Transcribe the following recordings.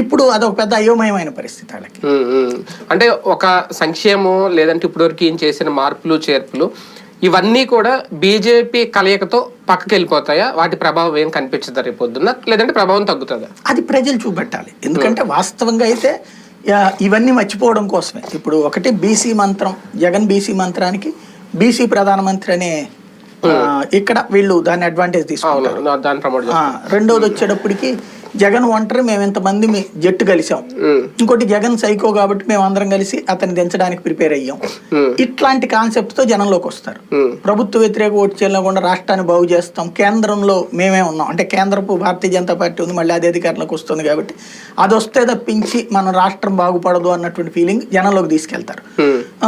ఇప్పుడు అదొక పెద్ద అయోమయమైన పరిస్థితి వాళ్ళకి. అంటే ఒక సంక్షేమం లేదంటే ఇప్పటివరకు ఏం చేసిన మార్పులు చేర్పులు ఇవన్నీ కూడా బీజేపీ కలయికతో పక్కకి వెళ్ళిపోతాయా వాటి ప్రభావం ఏం కనిపించదా రేపు పొద్దున్న? లేదంటే ప్రభావం తగ్గుతుందా? అది ప్రజలు చూపెట్టాలి. ఎందుకంటే వాస్తవంగా అయితే ఇవన్నీ మర్చిపోవడం కోసమే. ఇప్పుడు ఒకటి బీసీ మంత్రం జగన్ బీసీ మంత్రానికి బీసీ ప్రధానమంత్రి అనే ఇక్కడ వీళ్ళు దాన్ని అడ్వాంటేజ్ తీసుకుంటారు. రెండోది వచ్చేటప్పటికి జగన్ ఒంటరి మేము ఇంతమంది మీ జట్టు కలిసాం. ఇంకోటి జగన్ సైకో కాబట్టి మేము అందరం కలిసి అతన్ని దించడానికి ప్రిపేర్ అయ్యాం. ఇట్లాంటి కాన్సెప్ట్తో జనంలోకి వస్తారు. ప్రభుత్వ వ్యతిరేక ఓటు చేయకుండా రాష్ట్రాన్ని బాగు చేస్తాం. కేంద్రంలో మేమే ఉన్నాం. అంటే కేంద్రపు భారతీయ జనతా పార్టీ ఉంది మళ్ళీ అది అధికారంలోకి వస్తుంది కాబట్టి అది వస్తే తప్పించి మన రాష్ట్రం బాగుపడదు అన్నటువంటి ఫీలింగ్ జనంలోకి తీసుకెళ్తారు.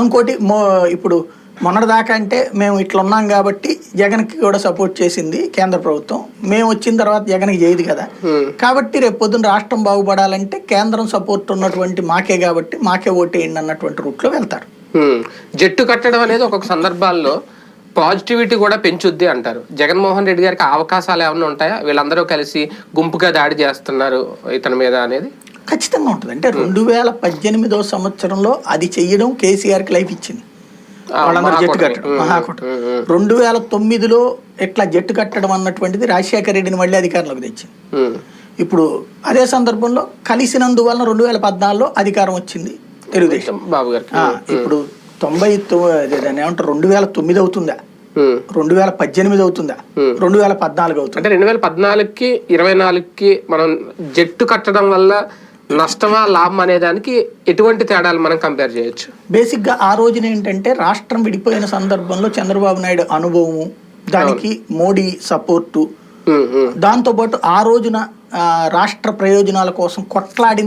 ఇంకోటి మో ఇప్పుడు మొన్నటిదాకా అంటే మేము ఇట్లా ఉన్నాం కాబట్టి జగన్కి కూడా సపోర్ట్ చేసింది కేంద్ర ప్రభుత్వం. మేము వచ్చిన తర్వాత జగన్కి చేయదు కదా. కాబట్టి రేపు పొద్దున్న రాష్ట్రం బాగుపడాలంటే కేంద్రం సపోర్ట్ ఉన్నటువంటి మాకే కాబట్టి మాకే ఓటేయండి అన్నటువంటి రూట్లో వెళ్తారు. జట్టు కట్టడం అనేది ఒక్కొక్క సందర్భాల్లో పాజిటివిటీ కూడా పెంచుద్ది అంటారు. జగన్మోహన్ రెడ్డి గారికి అవకాశాలు ఏమైనా ఉంటాయా? వీళ్ళందరూ కలిసి గుంపుగా దాడి చేస్తున్నారు ఇతని మీద అనేది? ఖచ్చితంగా ఉంటుంది. అంటే రెండు వేల పద్దెనిమిదో సంవత్సరంలో అది చెయ్యడం కేసీఆర్కి లైఫ్ ఇచ్చింది. వాళ్ళందరూ జట్టు. కట్టడం మహాకూటమి రెండు వేల తొమ్మిదిలో ఇట్లా జట్టు కట్టడం అన్నటువంటిది రాజశేఖర రెడ్డిని మళ్ళీ అధికారంలోకి తెచ్చింది. ఇప్పుడు అదే సందర్భంలో కలిసినందువలన రెండు వేల పద్నాలుగులో అధికారం వచ్చింది తెలుగుదేశం. బాబు గారికి. ఆ, ఇప్పుడు తొంభై దాన్ని ఏమంటారు రెండు వేల తొమ్మిది అవుతుందా. రెండు వేల పద్దెనిమిది అవుతుందా? రెండు వేల పద్నాలుగు అవుతుంది? అంటే రెండు వేల పద్నాలుగుకి ఇరవై నాలుగుకి మనం జట్టు కట్టడం వల్ల నష్టమా లాభం అనే దానికి ఎటువంటి తేడాలు మనం కంపేర్ చేయొచ్చు. బేసిక్గా ఆ రోజున ఏంటంటే రాష్ట్రం విడిపోయిన సందర్భంలో చంద్రబాబు నాయుడు అనుభవము దానికి మోడీ సపోర్టు. దాంతోపాటు ఆ రోజున రాష్ట్ర ప్రయోజనాల కోసం కొట్లాడింది